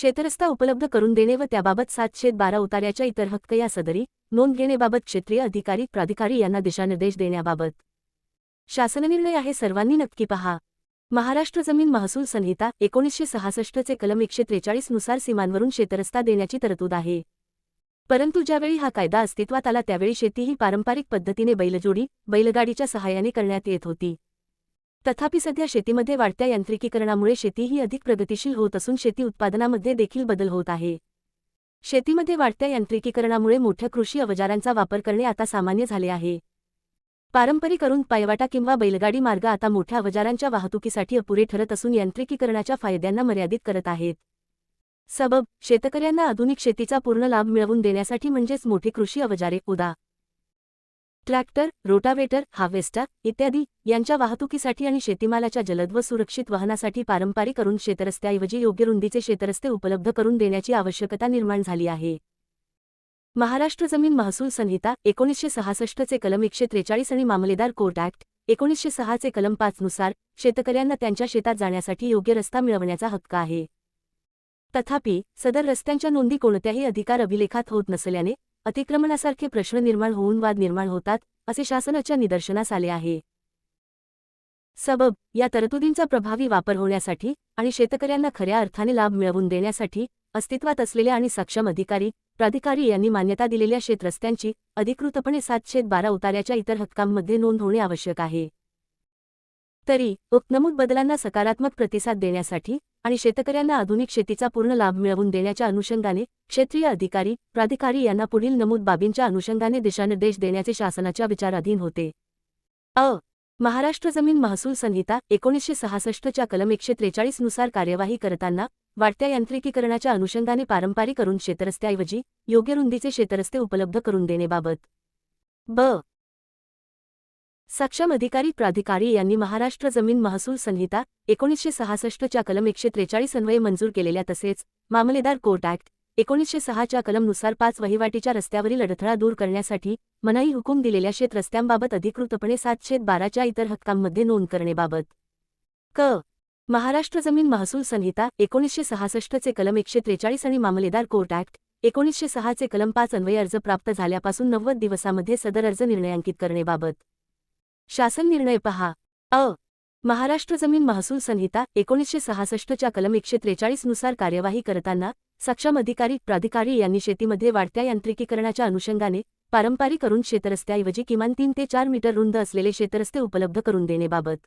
शेतरस्ता उपलब्ध करून देणे व त्याबाबत सातशे बारा उतार्याच्या इतर हक्क या सदरी नोंद घेण्याबाबत क्षेत्रीय अधिकारी प्राधिकारी यांना दिशानिर्देश देण्याबाबत. शासननिर्णय आहे सर्वांनी नक्की पहा. महाराष्ट्र जमीन महसूल संहिता एकोणीसशे सहासष्टचे कलम एकशे त्रेचाळीसनुसार सीमांवरून शेतरस्ता देण्याची तरतूद आहे. परंतु ज्यावेळी हा कायदा अस्तित्वात आला त्यावेळी शेती ही पारंपरिक पद्धतीने बैलजोडी बैलगाडीच्या सहाय्याने करण्यात येत होती. तथापि सध्या शेतीमध्ये वाढत्या यांत्रिकीकरणामुळे शेती ही अधिक प्रगतिशील होत असून शेती उत्पादनामध्ये देखील बदल होत आहे. शेतीमध्ये वाढत्या यांत्रिकीकरणामुळे मोठ्या कृषी अवजारांचा वापर करणे आता सामान्य झाले आहे. पारंपरिक अरुण पायवाटा किंवा बैलगाडी मार्ग आता मोठ्या अवजारांच्या वाहतुकीसाठी अपुरे ठरत असून यांत्रिकीकरणाच्या फायद्यांना मर्यादित करत आहेत. सबब शेतकऱ्यांना आधुनिक शेतीचा पूर्ण लाभ मिळवून देण्यासाठी म्हणजेच मोठी कृषी अवजारे उदा. ट्रॅक्टर रोटावेटर हार्वेस्टर इत्यादी यांच्या वाहतुकीसाठी आणि शेतीमालाच्या जलद व सुरक्षित वाहनासाठी पारंपरिक करून शेतरस्त्याऐवजी योग्य रुंदीचे शेतरस्ते उपलब्ध करून देण्याची आवश्यकता निर्माण झाली आहे. महाराष्ट्र जमीन महसूल संहिता एकोणीसशे सहासष्टचे कलम एकशे त्रेचाळीस आणि मामलेदार कोर्ट ऍक्ट एकोणीसशे सहाचे कलम पाचनुसार शेतकऱ्यांना त्यांच्या शेतात जाण्यासाठी योग्य रस्ता मिळवण्याचा हक्क आहे. तथापि सदर रस्त्यांच्या नोंदी कोणत्याही अधिकार अभिलेखात होत नसल्याने अतिक्रमणासारखे प्रश्न निर्माण होऊन वाद निर्माण होतात असे शासनाच्या निदर्शनास आले आहे. सबब या तरतुदींचा प्रभावी वापर होण्यासाठी आणि शेतकऱ्यांना खऱ्या अर्थाने लाभ मिळवून देण्यासाठी अस्तित्वात असलेल्या आणि सक्षम अधिकारी प्राधिकारी यांनी मान्यता दिलेल्या शेतरस्त्यांची अधिकृतपणे सातशे बारा उतार्याच्या इतर हक्कांमध्ये नोंद होणे आवश्यक आहे. तरी उपनमूद बदलांना सकारात्मक प्रतिसाद देण्यासाठी आणि शेतकऱ्यांना आधुनिक शेतीचा पूर्ण लाभ मिळवून देण्याच्या अनुषंगाने क्षेत्रीय अधिकारी प्राधिकारी यांना पुढील नमूद बाबींच्या अनुषंगाने दिशानिर्देश देण्याचे शासनाच्या विचाराधीन होते. अ. महाराष्ट्र जमीन महसूल संहिता एकोणीसशे सहासष्टच्या कलम एकशे त्रेचाळीसनुसार कार्यवाही करताना वाढत्या यांत्रिकीकरणाच्या अनुषंगाने पारंपरिक करून शेतरस्त्याऐवजी योग्य रुंदीचे शेतरस्ते उपलब्ध करून देणेबाबत ब. सक्षम अधिकारी प्राधिकारी यांनी महाराष्ट्र जमीन महसूल संहिता एकोणीसशे सहासष्टच्या कलम एकशे त्रेचाळीस अन्वये मंजूर केलेल्या तसेच मामलेदार कोर्ट ऍक्ट एकोणीसशे सहाच्या कलमनुसार पाच वहिवाटीच्या रस्त्यावरील अडथळा दूर करण्यासाठी मनाई हुकूम दिलेल्या शेत रस्त्यांबाबत अधिकृतपणे सातशे बाराच्या इतर हक्कांमध्ये नोंद करणेबाबत क. महाराष्ट्र जमीन महसूल संहिता एकोणीसशे सहासष्टचे कलम एकशे त्रेचाळीस आणि मामलेदार कोर्ट ऍक्ट एकोणीसशे सहाचे कलम पाच अन्वये अर्ज प्राप्त झाल्यापासून नव्वद दिवसामध्ये सदर अर्ज निर्णयांकित करणेबाबत शासन निर्णय पहा. अ. महाराष्ट्र जमीन महसूल संहिता एकोणीसशे सहासष्टच्या कलम एकशे त्रेचाळीसनुसार कार्यवाही करताना सक्षम अधिकारी प्राधिकारी यांनी शेतीमध्ये वाढत्या यांत्रिकीकरणाच्या अनुषंगाने पारंपरिक करून शेतरस्त्याऐवजी किमान तीन ते चार मीटर रुंद असलेले शेतरस्ते उपलब्ध करून देणेबाबत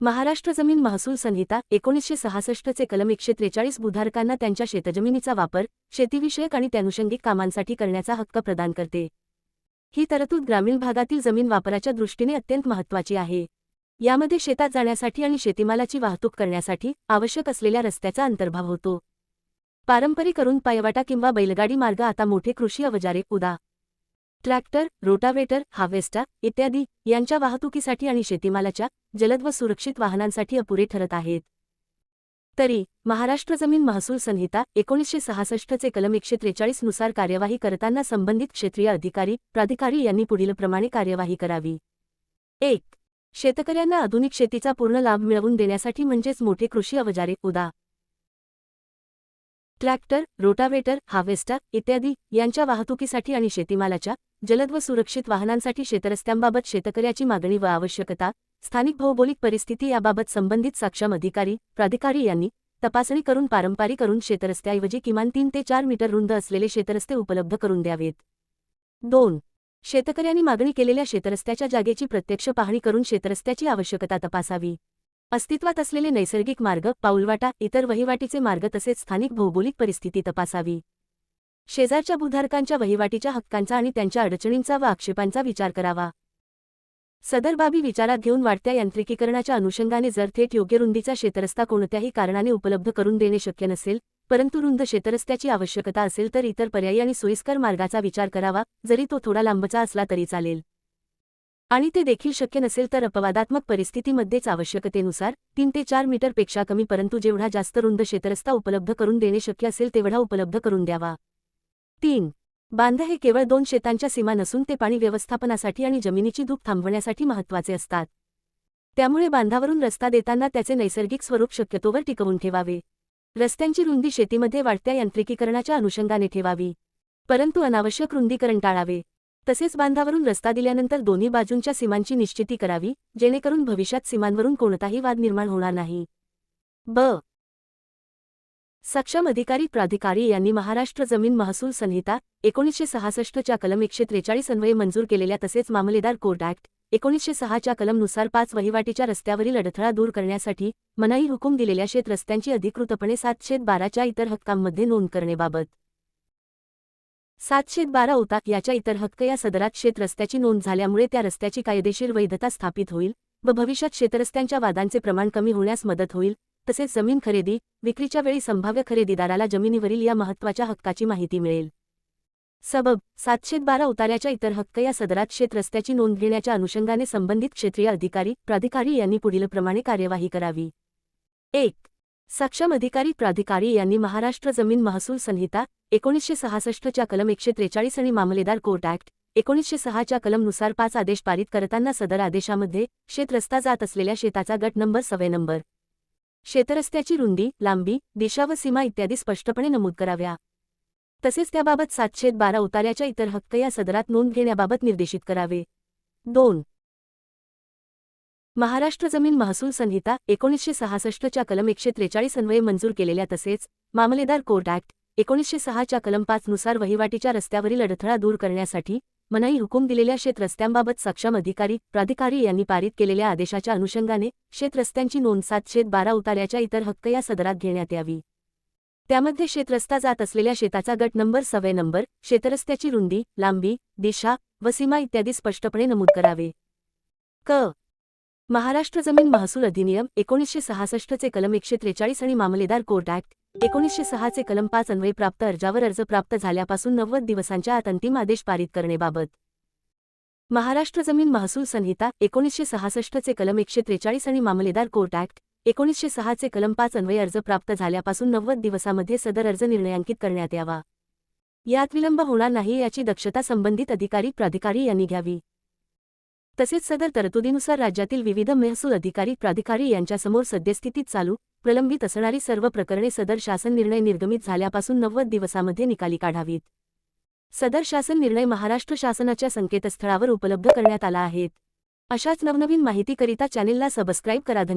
महाराष्ट्र जमीन महसूल संहिता एकोणीसशे सहासष्टचे कलम एकशे त्रेचाळीस बुधारकांना त्यांच्या शेतजमिनीचा वापर शेतीविषयक आणि त्यानुषंगिक कामांसाठी करण्याचा हक्क प्रदान करते. ही तरतूद ग्रामीण भागातील जमीन वापराच्या दृष्टीने अत्यंत महत्त्वाची आहे. यामध्ये शेतात जाण्यासाठी आणि शेतीमालाची वाहतूक करण्यासाठी आवश्यक असलेल्या रस्त्याचा अंतर्भाव होतो. पारंपरिक अरुण पायवाटा किंवा बैलगाडी मार्ग आता मोठे कृषी अवजारे उदा. ट्रॅक्टर रोटावेटर हार्वेस्टर इत्यादी यांच्या वाहतुकीसाठी आणि शेतीमालाच्या जलद व सुरक्षित वाहनांसाठी अपुरे ठरत आहेत. तरी महाराष्ट्र जमीन महसूल संहिता एकोणीसशे सहासष्टचे कलम एकशे त्रेचाळीसनुसार कार्यवाही करताना संबंधित क्षेत्रीय अधिकारी प्राधिकारी यांनी पुढीलप्रमाणे कार्यवाही करावी. एक शेतकऱ्यांना आधुनिक शेतीचा पूर्ण लाभ मिळवून देण्यासाठी म्हणजेच मोठे कृषी अवजारे उदा. ट्रॅक्टर रोटावेटर हार्वेस्टर इत्यादी यांच्या वाहतुकीसाठी आणि शेतीमालाच्या जलद व सुरक्षित वाहनांसाठी शेतरस्त्यांबाबत शेतकऱ्याची मागणी व आवश्यकता स्थानिक भौगोलिक परिस्थिती याबाबत संबंधित सक्षम अधिकारी प्राधिकारी यांनी तपासणी करून पारंपारिक करून क्षेत्रस्त्याऐवजी किमान तीन ते चार मीटर रुंद असलेले शेतरस्ते उपलब्ध करून द्यावेत. दोन. शेतकऱ्यांनी मागणी केलेल्या शेतरस्त्याच्या जागेची प्रत्यक्ष पाहणी करून शेतरस्त्याची आवश्यकता तपासावी. अस्तित्वात असलेले नैसर्गिक मार्ग पाऊलवाटा इतर वहिवाटीचे मार्ग तसेच स्थानिक भौगोलिक परिस्थिती तपासावी. शेजारच्या भूधारकांच्या वहिवाटीच्या हक्कांचा आणि त्यांच्या अडचणींचा व आक्षेपांचा विचार करावा. सदर बाबी विचारात घेऊन वाढत्या यांत्रिकीकरणाच्या अनुषंगाने जर थेट योग्य रुंदीचा शेतरस्ता कोणत्याही कारणाने उपलब्ध करून देणे शक्य नसेल परंतु रुंद शेतरस्त्याची आवश्यकता असेल तर इतर पर्यायी आणि सोयीस्कर मार्गाचा विचार करावा जरी तो थोडा लांबचा असला तरी चालेल. आणि ते देखील शक्य नसेल तर अपवादात्मक परिस्थितीमध्येच आवश्यकतेनुसार तीन ते चार मीटरपेक्षा कमी परंतु जेवढा जास्त रुंद शेतरस्ता उपलब्ध करून देणे शक्य असेल तेवढा उपलब्ध करून द्यावा. तीन बांध हे केवळ दोन शेतांच्या सीमा नसून ते पाणी व्यवस्थापनासाठी आणि जमिनीची धूप थांबवण्यासाठी महत्त्वाचे असतात. त्यामुळे बांधावरून रस्ता देताना त्याचे नैसर्गिक स्वरूप शक्यतोवर टिकवून ठेवावे. रस्त्यांची रुंदी शेतीमध्ये वाढत्या यांत्रिकीकरणाच्या अनुषंगाने ठेवावी. परंतु अनावश्यक रुंदीकरण टाळावे. तसेच बांधावरून रस्ता दिल्यानंतर दोन्ही बाजूंच्या सीमांची निश्चिती करावी जेणेकरून भविष्यात सीमांवरून कोणताही वाद निर्माण होणार नाही. ब. सक्षम अधिकारी प्राधिकारी यांनी महाराष्ट्र जमीन महसूल संहिता एकोणीसशे सहासष्टच्या कलम एकशे त्रेचाळीस अन्वये मंजूर केलेल्या तसेच मामलेदार कोर्ट ऍक्ट एकोणीसशे सहाच्या कलमनुसार पाच वहिवाटीच्या रस्त्यावरील अडथळा दूर करण्यासाठी मनाई हुकूम दिलेल्या शेत रस्त्यांची अधिकृतपणे सातशे बाराच्या इतर हक्कांमध्ये नोंद करण्याबाबत. सातशे बारा उताक याच्या इतर हक्क या सदरात शेत रस्त्याची नोंद झाल्यामुळे त्या रस्त्याची कायदेशीर वैधता स्थापित होईल व भविष्यात शेतरस्त्यांच्या वादांचे प्रमाण कमी होण्यास मदत होईल तसेच जमीन खरेदी विक्रीच्या वेळी संभाव्य खरेदीदाराला जमिनीवरील या महत्त्वाच्या हक्काची माहिती मिळेल. सबब सातशे बारा उतार्याच्या इतर हक्क या सदरात शेत रस्त्याची नोंद घेण्याच्या अनुषंगाने संबंधित क्षेत्रीय अधिकारी प्राधिकारी यांनी पुढीलप्रमाणे कार्यवाही करावी. एक सक्षम अधिकारी प्राधिकारी यांनी महाराष्ट्र जमीन महसूल संहिता एकोणीसशे सहासष्टच्या कलम एकशे त्रेचाळीस आणि मामलेदार कोर्ट ऍक्ट एकोणीसशे सहाच्या कलमनुसार पाच आदेश पारित करताना सदर आदेशामध्ये शेत रस्ता जात असलेल्या शेताचा गट नंबर सवय नंबर. शेतरस्त्याची रुंदी लांबी दिशा व सीमा इत्यादी स्पष्टपणे नमूद कराव्या. तसेच त्याबाबत सातशे बारा उतार्याच्या इतर हक्क या सदरात नोंद घेण्याबाबत निर्देशित करावे. दोन. महाराष्ट्र जमीन महसूल संहिता एकोणीसशे सहासष्टच्या कलम एकशे त्रेचाळीस अन्वये मंजूर केलेल्या तसेच मामलेदार कोर्ट ऍक्ट एकोणीसशे सहाच्या कलम पाच नुसार वहिवाटीच्या रस्त्यावरील अडथळा दूर करण्यासाठी मनाई हुकूम दिलेल्या शेत रस्त्यांबाबत सक्षम अधिकारी प्राधिकारी यांनी पारित केलेल्या आदेशाच्या अनुषंगाने शेतरस्त्यांची नोंद सातशे बारा उतार्याच्या इतर हक्क या सदरात घेण्यात यावी. त्यामध्ये शेतरस्ता जात असलेल्या शेताचा गट नंबर सवय नंबर शेतरस्त्याची रुंदी लांबी दिशा व सीमा इत्यादी स्पष्टपणे नमूद करावे. क. महाराष्ट्र जमीन महसूल अधिनियम एकोणीसशे सहासष्टचे कलम एकशे त्रेचाळीस आणि मामलेदार कोर्ट ऍक्ट एकोणीसशे सहाचे कलम पाच अन्वय प्राप्त अर्जावर अर्ज प्राप्त झाल्यापासून नव्वद दिवसांच्या आत अंतिम आदेश पारित करण्याबाबत. महाराष्ट्र जमीन महसूल संहिता एकोणीसशे सहासष्टचे कलम एकशे त्रेचाळीस आणि मामलेदार कोर्ट ऍक्ट एकोणीसशे सहाचे कलम पाच अन्वय अर्ज प्राप्त झाल्यापासून नव्वद दिवसामध्ये सदर अर्ज निर्णयांकित करण्यात यावा. यात विलंब होणार नाही याची दक्षता संबंधित अधिकारी प्राधिकारी यांनी घ्यावी. तसेच सदर तरतुदीनुसार राज्यातील विविध महसूल अधिकारी प्राधिकारी यांच्यासमोर सद्यस्थितीत चालू प्रलंबित असणारी सर्व प्रकरणे सदर शासन निर्णय निर्गमित झाल्यापासून नव्वद दिवसामध्ये निकाली काढावीत. सदर शासन निर्णय महाराष्ट्र शासनाच्या संकेतस्थळावर उपलब्ध करण्यात आला आहेत अशाच नवनवीन माहितीकरिता चॅनेलला सबस्क्राईब करा. धन्यवाद.